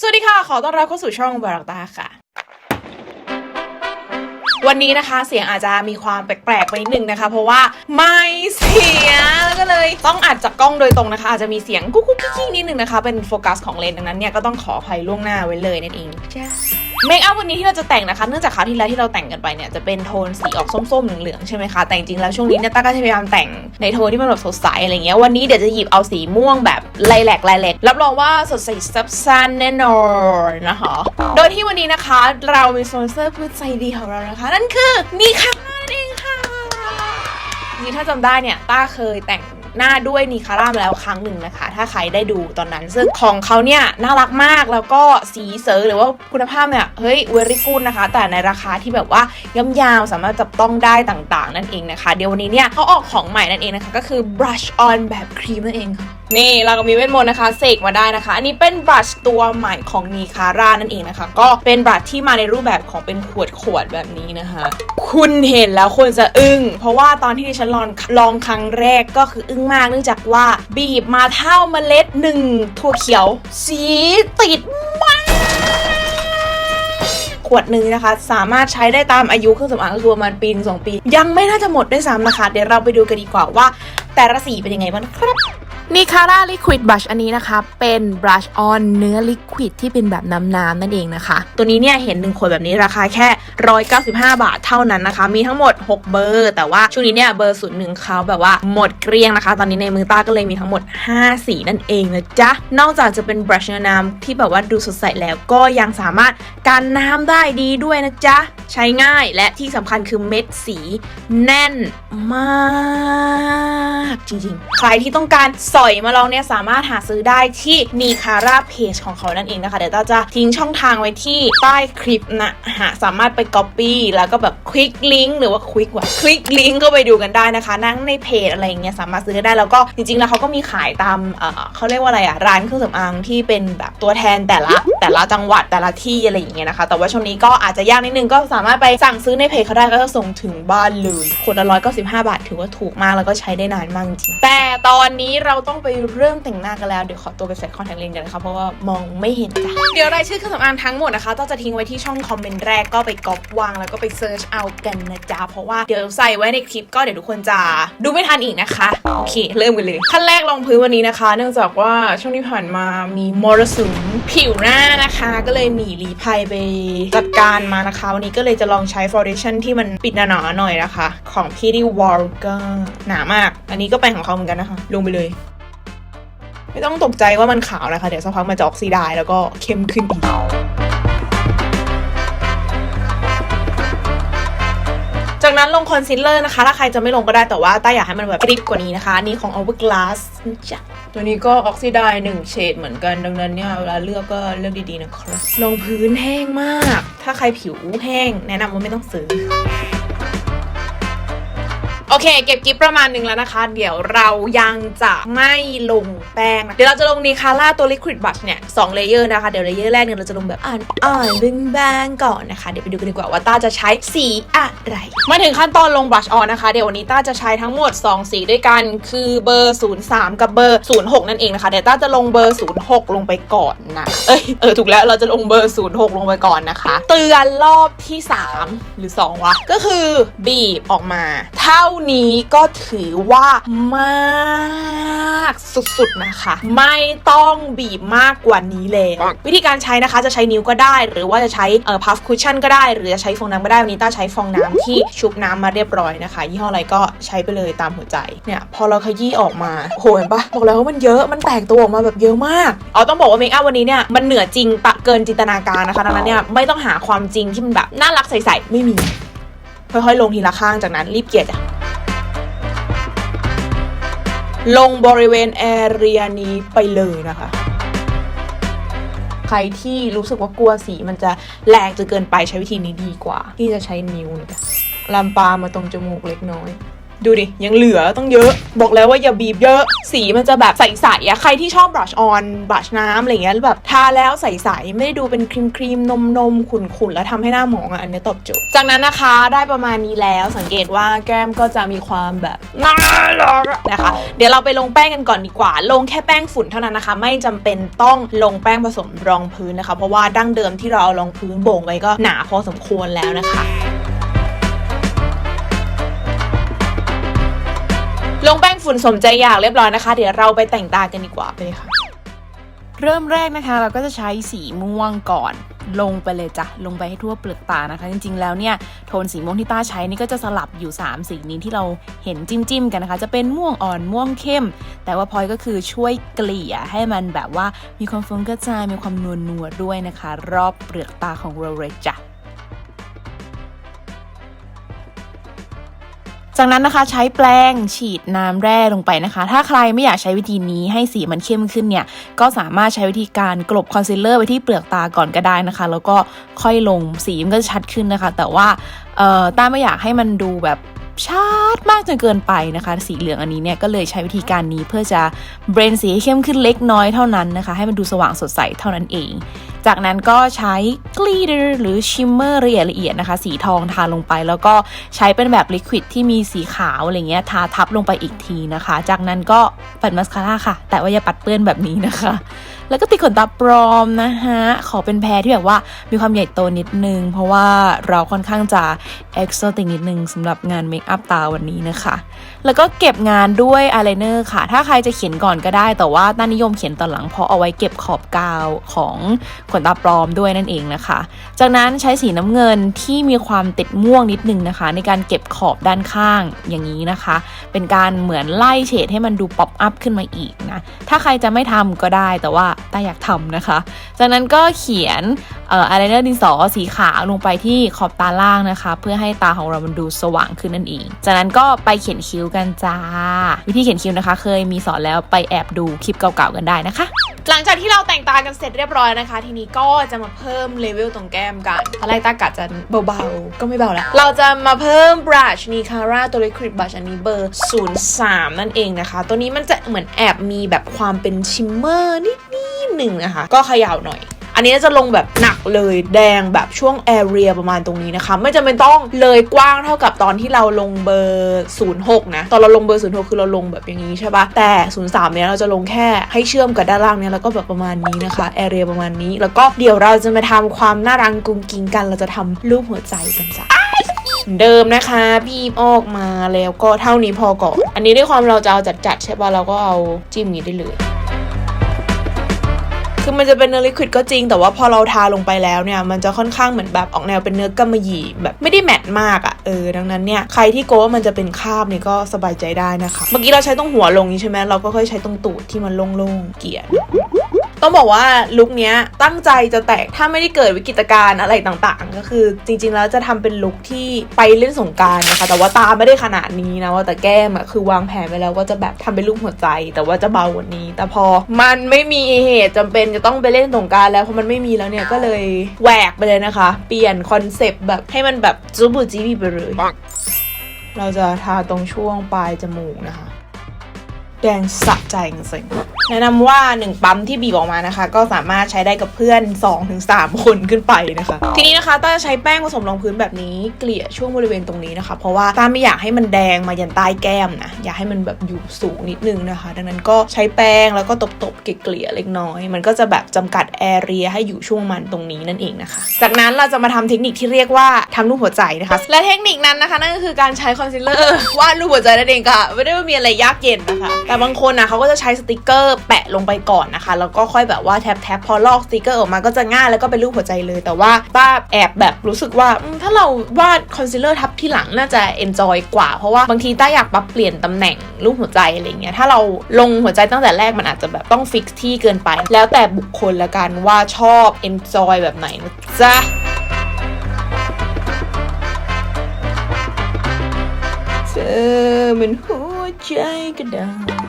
สวัสดีค่ะ ขอต้อนรับเข้าสู่ช่องบารักตาค่ะ วันนี้นะคะเสียงอาจจะมีความแปลกๆไปนิดนึงนะคะ เพราะว่าไม่เสียแล้วก็เลยต้องอัดจากกล้องโดยตรงนะคะ อาจจะมีเสียงกุ๊กกุ๊กกิ๊กนิดนึงนะคะ เป็นโฟกัสของเลนส์ดังนั้นเนี่ยก็ต้องขออภัยล่วงหน้าไว้เลยนั่นเองจ้า เมคอัพวันนี้ที่เราจะแต่งนะคะ เนื่องจากคราวที่แล้วที่เราแต่งกันไปเนี่ยจะเป็นโทนสีออกส้มๆเหลืองๆใช่ไหมคะ แต่จริงๆแล้วช่วงนี้เนี่ยต้าก็จะพยายามแต่งในโทนที่มันแบบสดใสอะไรเงี้ย วันนี้เดี๋ยวจะหยิบเอาสีม่วงแบบไลแลกไลแลกรับรองว่าสดใสซับซันแน่นอนนะคะ โดยที่วันนี้นะคะเรามีสปอนเซอร์ผู้ใจดีของเรานะคะ นั่นคือมีค่ะนั่นเองค่ะนี่ถ้าจำได้เนี่ยต้าเคยแต่ง หน้าด้วยนีคาร่ามาแล้วครั้งหนึ่งนะคะ ถ้าใครได้ดูตอนนั้น ซึ่งของเขาเนี่ยน่ารักมากแล้วก็สีเสริหรือว่าคุณภาพเนี่ยเฮ้ยเวริกูดนะคะ แต่ในราคาที่แบบว่าย่อมยาวสามารถจับต้องได้ต่างๆ นั่นเองนะคะ เดี๋ยววันนี้เนี่ยเขาออกของใหม่นั่นเองนะคะ ก็คือ brush on แบบครีมนั่นเองค่ะนี่เราก็มีเวทมนต์นะคะเสกมาได้นะคะ อันนี้เป็นบรัชตัวใหม่ของนีคาร่านั่นเองนะคะ ก็เป็นบรัชที่มาในรูปแบบของเป็นขวดขวดๆแบบนี้นะคะ คุณเห็นแล้วควรจะอึ้งเพราะว่าตอนที่ดิฉันลองลองครั้งแรกก็คืออึ้งมาก เนื่องจากว่าบีบมาเท่าเมล็ดหนึ่งถั่วเขียว สีติดมากขวดหนึ่งนะคะ สามารถใช้ได้ตามอายุเครื่องสำอางก็คือประมาณปีสองปี ยังไม่น่าจะหมดด้วยซ้ำนะคะ เดี๋ยวเราไปดูกันดีกว่าว่า แต่ละสีเป็นยังไงบ้างนะครับ นิคาร่าลิควิดบลัชอันนี้นะคะ เป็นบลัชออนเนื้อลิควิดที่เป็นแบบน้ำๆนั่นเองนะคะ ตัวนี้เนี่ยเห็นหนึ่งขวดแบบนี้ราคาแค่ 195 บาทเท่านั้นนะคะ มีทั้งหมด 6 เบอร์ แต่ว่าช่วงนี้เนี่ยเบอร์ศูนย์หนึ่งเขาแบบว่าหมดเกลี้ยงนะคะ ตอนนี้ในมือต้าก็เลยมีทั้งหมด 5 สีนั่นเองนะจ๊ะ นอกจากจะเป็นบลัชน้ำที่แบบว่าดูสดใสแล้วก็ยังสามารถกันน้ำได้ดีด้วยนะจ๊ะ ใช้ง่ายและที่สำคัญคือเม็ดสีแน่นมากจริงๆ ใครที่ต้องการสอยมาลองเนี่ยสามารถหาซื้อได้ที่นีคาร่าเพจของเขานั่นเองนะคะ เดี๋ยวตาจะทิ้งช่องทางไว้ที่ใต้คลิปนะหาสามารถไป Copy แล้วก็แบบคลิกลิงก์หรือว่าคลิกว่ะคลิกลิงก์ก็ไปดูกันได้นะคะ นั่งในเพจอะไรอย่างเงี้ยสามารถซื้อได้แล้วก็จริงๆแล้วเขาก็มีขายตามเออเขาเรียกว่าอะไรอะร้านเครื่องสำอางที่เป็นแบบตัวแทนแต่ละแต่ละจังหวัดแต่ละที่อะไรอย่างเงี้ยนะคะ แต่ว่าช่วงนี้ก็อาจจะยากนิดนึงก็สามารถไปสั่งซื้อในเพจเขาได้ก็จะส่งถึงบ้านเลยคนละร้อยก็สิบห้าบาทถือว่าถูกมากแล้วก็ใช้ได้นานมากจริงแต่ตอนนี้เราต้องไปเริ่มแต่งหน้ากันแล้ว เดี๋ยวขอตัวไปใส่คอนแทคเลนส์กันนะคะเพราะว่ามองไม่เห็นจ้ะเดี๋ยวรายชื่อเครื่องสำอางทั้งหมดนะคะต้องจะทิ้งไว้ที่ช่องคอมเมนต์แรกก็ไปก๊อปวางแล้วก็ไปเซิร์ชเอากันนะจ๊ะเพราะว่าเดี๋ยวใส่ไว้ในคลิปก็เดี๋ยวทุกคนจะดูไม่ทันอีกนะคะโอเค เริ่มกันเลยขั้นแรกลงพื้นวันนี้นะคะ เนื่องจากว่าช่วงที่ผ่านมามีมรสุมผิวหน้านะคะ ก็เลยหนีรีภัยไปจัดการมานะคะวันนี้ก็เลยจะลองใช้ฟ u n เดชั่นที่มันปิดหนาๆหน่อยนะคะ ของพี่ที่วอลเกอร์หนามาก อันนี้ก็เป็นของเขาเหมือนกันนะคะ ลงไปเลย ไม่ต้องตกใจว่ามันขาวนะคะ เดี๋ยวสักพักมันจะออกซีไดายแล้วก็เข้มขึ้นอีกจากนั้นลงคอนซีลเลอร์นะคะ ถ้าใครจะไม่ลงก็ได้แต่ว่าต้าอยากให้มันแบบกริบกว่านี้นะคะอันนี่ของ Hourglass จ้ะตัวนี้ก็ออกซิไดหนึ่งเฉดเหมือนกันดังนั้นเนี่ยเวลาเลือกก็เลือกดีๆนะครับลงพื้นแห้งมาก ถ้าใครผิวแห้ง แนะนำว่าไม่ต้องซื้อ เค เก็บกิฟประมาณหนึ่งแล้วนะคะ เดี๋ยวเรายังจะไม่ลงแป้งนะเดี๋ยวเราจะลงนีคาร่าตัว Liquid Brush เนี่ยสองเลเยอร์นะคะ เดี๋ยวเลเยอร์แรกเนี่ยเราจะลงแบบอ่อนอ่อนๆบางๆก่อนนะคะ เดี๋ยวไปดูกันดีกว่าว่าต้าจะใช้สีอะไร มาถึงขั้นตอนลง brush on นะคะ เดี๋ยววันนี้ต้าจะใช้ทั้งหมด 2 สีด้วยกัน คือเบอร์ 03 กับเบอร์ 06 นั่นเองนะคะ เดี๋ยวต้าจะลงเบอร์ 06 ลงไปก่อนนะ เอ้ย เออ ถูกแล้ว เราจะลงเบอร์ 06 ลงไปก่อนนะคะ เตือนรอบที่ 3 หรือ 2 วะ ก็คือบีบออกมา เท่านี้ก็ถือว่ามากสุดๆนะคะ ไม่ต้องบีบมากกว่านี้เลยวิธีการใช้นะคะจะใช้นิ้วก็ได้ หรือว่าจะใช้เอ่อพัฟคุชชั่นก็ได้ หรือจะใช้ฟองน้ำก็ได้วันนี้ต้าใช้ฟองน้ำที่ชุบน้ำมาเรียบร้อยนะคะ ยี่ห้ออะไรก็ใช้ไปเลยตามหัวใจเนี่ยพอเราขยี้ออกมาโหเห็นปะบอกแล้วว่ามันเยอะมันแตกตัวออกมาแบบเยอะมากเอาต้องบอกว่าเมคอัพวันนี้เนี่ยมันเหนือจริงปะเกินจินตนาการนะคะดังนั้นเนี่ยไม่ต้องหาความจริงที่มันแบบน่ารักใสๆไม่มีค่อยๆลงทีละข้างจากนั้นรีบเกลี่ยจ้ะ ลงบริเวณแอเรียนี้ไปเลยนะคะ ใครที่รู้สึกว่ากลัวสีมันจะแรงจนเกินไปใช้วิธีนี้ดีกว่า ที่จะใช้นิ้วนะจ๊ะลำปามาตรงจมูกเล็กน้อย ดูดิ ยังเหลือต้องเยอะ บอกแล้วว่าอย่าบีบเยอะ สีมันจะแบบใสๆอะใครที่ชอบบรัชออนบรัชน้ำอะไรเงี้ยแบบทาแล้วใสๆไม่ได้ดูเป็นครีมครีมนมนมๆขุ่นแล้วทำให้หน้าหมองอะอันนี้ตอบโจทย์จากนั้นนะคะได้ประมาณนี้แล้วสังเกตว่าแก้มก็จะมีความแบบน่ารักนะคะ เดี๋ยวเราไปลงแป้งกันก่อนดีกว่า ลงแค่แป้งฝุ่นเท่านั้นนะคะ ไม่จำเป็นต้องลงแป้งผสมรองพื้นนะคะ เพราะว่าดั้งเดิมที่เราเอารองพื้นโบ่งไว้ก็หนาพอสมควรแล้วนะคะ ลงแป้งฝุ่นสมใจอยากเรียบร้อยนะคะ เดี๋ยวเราไปแต่งตากันดีกว่าไปเลยค่ะ เริ่มแรกนะคะเราก็จะใช้สีม่วงก่อน ลงไปเลยจ้ะ ลงไปให้ทั่วเปลือกตานะคะ จริง ๆ แล้วเนี่ยโทนสีม่วงที่ต้าใช้นี่ก็จะสลับอยู่ 3 สีนี้ที่เราเห็นจิ้มๆกันนะคะ จะเป็นม่วงอ่อนม่วงเข้ม แต่ว่าพลอยก็คือช่วยเกลี่ยให้มันแบบว่ามีความฟุ้งกระจายมีความนวลนวๆด้วยนะคะ รอบเปลือกตาของเราเลยจ้ะ จากนั้นนะคะใช้แปรงฉีดน้ำแร่ลงไปนะคะ ถ้าใครไม่อยากใช้วิธีนี้ให้สีมันเข้มขึ้นเนี่ย ก็สามารถใช้วิธีการกลบคอนซีลเลอร์ไปที่เปลือกตาก่อนก็ได้นะคะ แล้วก็ค่อยลงสีมันก็จะชัดขึ้นนะคะ แต่ว่าเอ่อต้าไม่อยากให้มันดูแบบชัดมากจนเกินไปนะคะ สีเหลืองอันนี้เนี่ยก็เลยใช้วิธีการนี้เพื่อจะเบรนสีให้เข้มขึ้นเล็กน้อยเท่านั้นนะคะ ให้มันดูสว่างสดใสเท่านั้นเอง จากนั้นก็ใช้ glitter หรือ shimmer ละเอียดละเอียดนะคะ สีทองทาลงไป แล้วก็ใช้เป็นแบบลิควิดที่มีสีขาวอะไรเงี้ยทาทับลงไปอีกทีนะคะ จากนั้นก็ปัดมาสคาร่าค่ะ แต่ว่าอย่าปัดเปื้อนแบบนี้นะคะ แล้วก็ติดขนตาปลอมนะฮะขอเป็นแพรที่แบบว่ามีความใหญ่โตนิดนึง เพราะว่าเราค่อนข้างจะเอ็กโซติกนิดนึงสำหรับงานเมคอัพตาวันนี้นะคะ แล้วก็เก็บงานด้วยอายไลเนอร์ค่ะ ถ้าใครจะเขียนก่อนก็ได้ แต่ว่าต้านิยมเขียนตอนหลังเพราะเอาไว้เก็บขอบกาวของขนตาปลอมด้วยนั่นเองนะคะ จากนั้นใช้สีน้ำเงินที่มีความติดม่วงนิดนึงนะคะ ในการเก็บขอบด้านข้างอย่างนี้นะคะ เป็นการเหมือนไล่เฉดให้มันดูป๊อปอัพขึ้นมาอีกนะ ถ้าใครจะไม่ทำก็ได้แต่ว่าต้าอยากทำนะคะ จากนั้นก็เขียนเอ่ออายไลเนอร์ดินสอสีขาวลงไปที่ขอบตาล่างนะคะ เพื่อให้ตาของเรามันดูสว่างขึ้นนั่นเอง จากนั้นก็ไปเขียนคิ้วกันจ้า วิธีเขียนคิ้วนะคะ เคยมีสอนแล้วไปแอบดูคลิปเก่าๆกันได้นะคะ หลังจากที่เราแต่งตากันเสร็จเรียบร้อยนะคะ ทีนี้ก็จะมาเพิ่มเลเวลตรงแก้มกันตอนแรกตากะจะเบาๆ ก็ไม่เบาแล้ว เราจะมาเพิ่มบรัชนีคาร่าตัวลิควิดบรัชอันนี้เบอร์ 03 นั่นเองนะคะ ตัวนี้มันจะเหมือนแอบมีแบบความเป็นชิมเมอร์นิดๆหนึ่งนะคะ ก็เขย่าหน่อย อันนี้จะลงแบบหนักเลยแดงแบบช่วงแอเรียประมาณตรงนี้นะคะ ไม่จำเป็นต้องเลยกว้างเท่ากับตอนที่เราลงเบอร์06นะตอนเราลงเบอร์06คือเราลงแบบอย่างนี้ใช่ปะแต่ 03 เนี้ยเราจะลงแค่ให้เชื่อมกับด้านล่างเนี้ยแล้วก็แบบประมาณนี้นะคะแอเรียประมาณนี้ แล้วก็เดี๋ยวเราจะมาทำความน่ารังกุงกิงกันเราจะทำรูปหัวใจกันจ้ะเดิมนะคะบีบออกมาแล้วก็เท่านี้พอก่อน อันนี้ด้วยความเราจะเอาจัดๆใช่ปะเราก็เอาจิ้มอย่างนี้ได้เลย คือมันจะเป็นเนื้อลิควิดก็จริง แต่ว่าพอเราทาลงไปแล้วเนี่ย มันจะค่อนข้างเหมือนแบบออกแนวเป็นเนื้อกำมะหยี่แบบไม่ได้แมตต์มากอะ่ะเออดังนั้นเนี่ยใครที่โกลัวว่ามันจะเป็นคราบเนี่ยก็สบายใจได้นะคะ เมื่อกี้เราใช้ตรงหัวลงนี้ใช่ไหมเราก็ค่อยใช้ตรงตูดที่มันโล่งๆเกลีย ต้องบอกว่าลุคเนี้ยตั้งใจจะแต่งถ้าไม่ได้เกิดวิกฤตการณ์อะไรต่างๆ ก็คือจริง ๆ แล้วจะทำเป็นลุคที่ไปเล่นสงการนะคะ แต่ว่าตาไม่ได้ขนาดนี้นะว่าแต่แก้มอะคือวางแผนไว้แล้วว่าจะแบบทำเป็นรูปหัวใจ แต่ว่าจะเบากว่านี้ แต่พอมันไม่มีเหตุจำเป็นจะต้องไปเล่นสงการแล้วเพราะมันไม่มีแล้วเนี่ยก็เลยแหวกไปเลยนะคะ เปลี่ยนคอนเซปต์แบบให้มันแบบจูบูจีบีไปเลยเราจะทาตรงช่วงปลายจมูกนะคะ แดงสะใจจริงๆแนะนำว่า 1 ปั๊มที่บีบออกมานะคะ ก็สามารถใช้ได้กับเพื่อน 2-3 คนขึ้นไปนะคะ ทีนี้นะคะต้าจะใช้แป้งผสมรองพื้นแบบนี้เกลี่ยช่วงบริเวณตรงนี้นะคะ เพราะว่าต้าไม่อยากให้มันแดงมายันใต้แก้มนะ อยากให้มันแบบอยู่สูงนิดนึงนะคะ ดังนั้นก็ใช้แป้งแล้วก็ตบๆเกลี่ยเล็กน้อย มันก็จะแบบจำกัดแอเรียให้อยู่ช่วงมันตรงนี้นั่นเองนะคะ จากนั้นเราจะมาทำเทคนิคที่เรียกว่าทำรูปหัวใจนะคะ และเทคนิคนั้นนะคะนั่นก็คือการใช้คอนซีลเลอร์วาดรูปหัวใจนั่นเองค่ะ ไม่ได้ว่ามีอะไรยากเย็นนะคะแต่บางคนนะเขาก็จะใช้สติกเกอร์แปะลงไปก่อนนะคะ แล้วก็ค่อยแบบว่าแทบแทบพอลอกสติกเกอร์ออกมาก็จะง่ายแล้วก็เป็นรูปหัวใจเลย แต่ว่าป้าแอบแบบรู้สึกว่าถ้าเราวาดคอนซีลเลอร์ทับที่หลังน่าจะเอนจอยกว่า เพราะว่าบางทีต้าอยากปรับเปลี่ยนตำแหน่งรูปหัวใจอะไรเงี้ยถ้าเราลงหัวใจตั้งแต่แรกมันอาจจะแบบต้องฟิกที่เกินไป แล้วแต่บุคคลละกันว่าชอบเอนจอยแบบไหนนะจ๊ะเธอมันหัวใจกระดาษ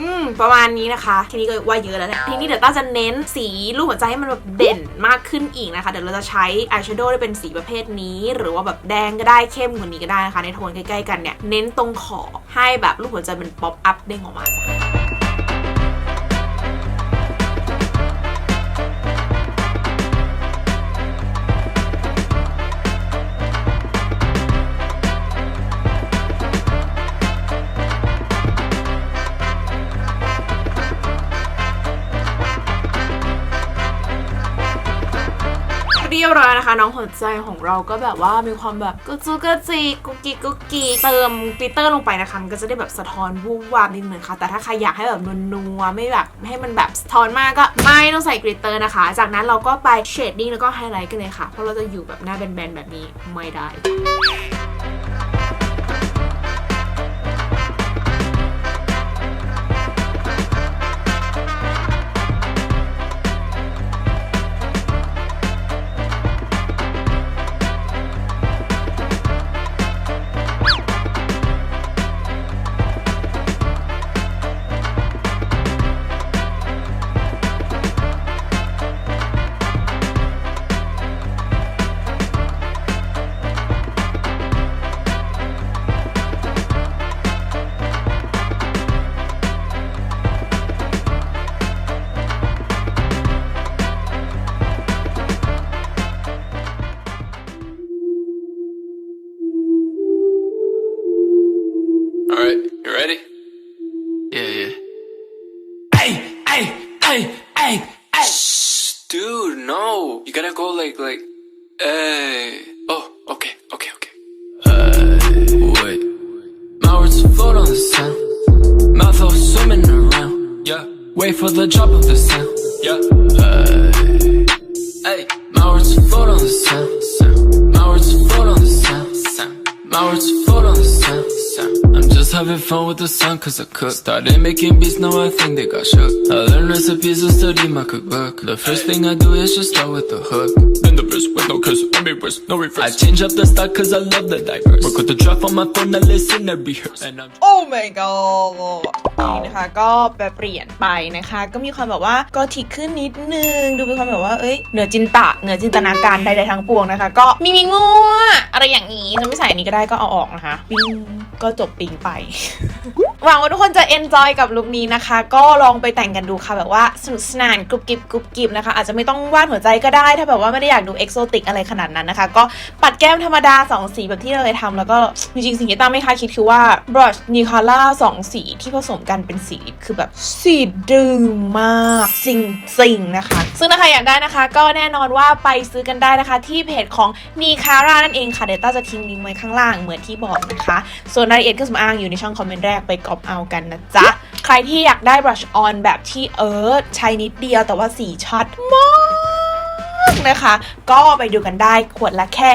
อืมประมาณนี้นะคะ ทีนี้ก็ว่าเยอะแล้วแหละทีนี้เดี๋ยวต้าจะเน้นสีรูปหัวใจให้มันแบบเด่นมากขึ้นอีกนะคะ เดี๋ยวเราจะใช้อายแชโดว์ได้เป็นสีประเภทนี้ หรือว่าแบบแดงก็ได้เข้มกว่านี้ก็ได้นะคะ ในโทนใกล้ๆกันเนี่ย เน้นตรงขอบให้แบบรูปหัวใจเป็นป๊อปอัพเด้งออกมาจ้ะ ยบร้อยนะคะ น้องหัวใจของเราก็แบบว่ามีความแบบกุจูกุจีกุกกิกุกกิเติมกลิตเตอร์ลงไปนะคะมันก็จะได้แบบสะท้อนวูบวาบนิดนึงค่ะ แต่ถ้าใครอยากให้แบบนัวๆไม่แบบให้มันแบบสะท้อนมากก็ไม่ต้องใส่กลิตเตอร์นะคะ จากนั้นเราก็ไปเชดดิ้งแล้วก็ไฮไลท์กันเลยค่ะ เพราะเราจะอยู่แบบหน้าแบนๆแบบนี้ไม่ได้ like, like, hey. Oh, okay, okay, okay. Hey, wait. My words float on the sound. Mouth all swimming around. Yeah. Wait for the drop of the sound. Yeah. Hey, hey. My words float on the sound. sound. My words float on the sound. My words float on the sound. sound. I'm just having fun with the sun cause I cook. Started making beats, now I think they got shook. I learned recipes and study my cookbook. The first thing I do is just start with the hook. Then the verse with no curse, I mean verse, no reverse. I change up the style cause I love the diverse. Work with the draft on my phone, I listen and rehearse. And I'm โอ้ my god นี่นะคะก็แปรเปลี่ยนไปนะคะ ก็มีความแบบว่าก็ทิกขึ้นนิดนึง ดูเป็นความแบบว่าเอ้ยเหนือจินตะเหนือจินตนาการใดๆทั้งปวงนะคะ ก็มีมีงัวอะไรอย่างนี้จะไม่ใส่อันนี้ก็ได้ก็เอาออกนะคะปิ้งก็จบปิ้งไป หวังว่าทุกคนจะเอนจอยกับลุคนี้นะคะ ก็ลองไปแต่งกันดูค่ะแบบว่าสนุกสนานกรุบกริบกรุบกริบนะคะ อาจจะไม่ต้องวาดหัวใจก็ได้ ถ้าแบบว่าไม่ได้อยากดูเอกโซติกอะไรขนาดนั้นนะคะ ก็ปัดแก้มธรรมดา 2 สีแบบที่เราเคยทำแล้วก็จริงๆสิ่งที่ตั้งไม่คาดคิดคือว่าบรัชนิคาร่าสองสีที่ผสมกันเป็นสีลิป คือแบบสีดึงมากจริงๆนะคะ ซึ่งถ้าใครอยากได้นะคะก็แน่นอนว่าไปซื้อกันได้นะคะ ที่เพจของนีคาร่านั่นเองค่ะเดต้าจะทิ้งลิงก์ไว้ข้างล่างเหมือนที่บอกนะคะ ส่วนรายละเอียดเครื่องสำอางอยู่ในช่องคอมเมนต์แรกไปกรอบเอากันนะจ๊ะ ใครที่อยากได้บรัชออนแบบที่เอิร์ธใช้นิดเดียวแต่ว่าสีชัดมาก นะคะ ก็ไปดูกันได้ขวดละแค่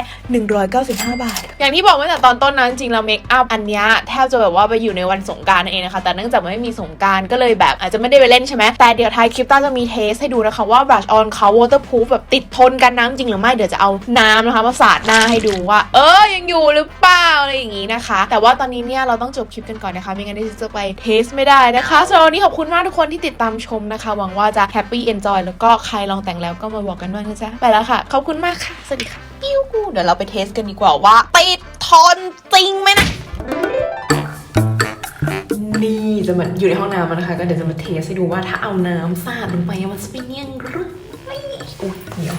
195 บาท อย่างที่บอกไว้แต่ตอนต้นนั้นจริงเราเมคอัพอันนี้แทบจะแบบว่าไปอยู่ในวันสงการนั่นเองนะคะ แต่เนื่องจากไม่มีสงการก็เลยแบบอาจจะไม่ได้ไปเล่นใช่ไหมแต่เดี๋ยวท้ายคลิปต้าจะมีเทสให้ดูนะคะว่า brush on เขา waterproof แบบติดทนกันน้ำจริงหรือไม่เดี๋ยวจะเอาน้ำนะคะมาสาดหน้าให้ดูว่า เออยังอยู่หรือเปล่าอะไรอย่างงี้นะคะ แต่ว่าตอนนี้เนี่ยเราต้องจบคลิปกันก่อนนะคะ ไม่งั้นเดี๋ยวจะไปเทสไม่ได้นะคะสำหรับวันนี้ขอบคุณมากทุกคนที่ติดตามชมนะคะ หวังว่าจะ happy enjoy แล้วก็ใครลองแต่งแล้วก็มาบอกกันด้วยนะจ๊ะ ไปแล้วค่ะ ขอบคุณมากค่ะ สวัสดีค่ะ ปิ้วเดี๋ยวเราไปเทสกันดีกว่าว่าติดทนจริงไหมนะนี่จะมาอยู่ในห้องน้ำนะคะ ก็เดี๋ยวจะมาเทสให้ดูว่าถ้าเอาน้ำสาดลงไปมันจะเป็นยังไงอุ้ยเดี๋ยว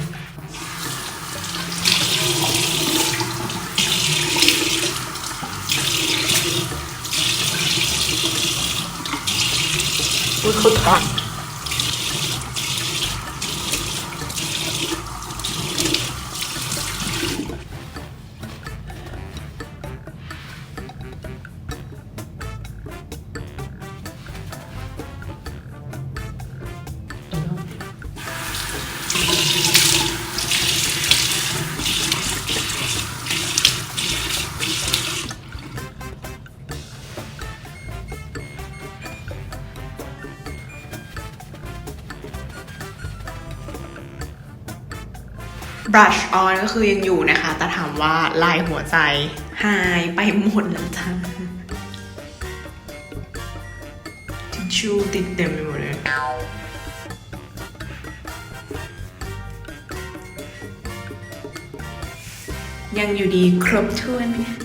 อุ้ยเขาตัด brush on ก็คือยังอยู่นะคะ แต่ถามว่าลายหัวใจหายไปหมดแล้วจ้าทิชชู่ติดเต็มไปหมดเลยยังอยู่ดีครบถ้วนไหม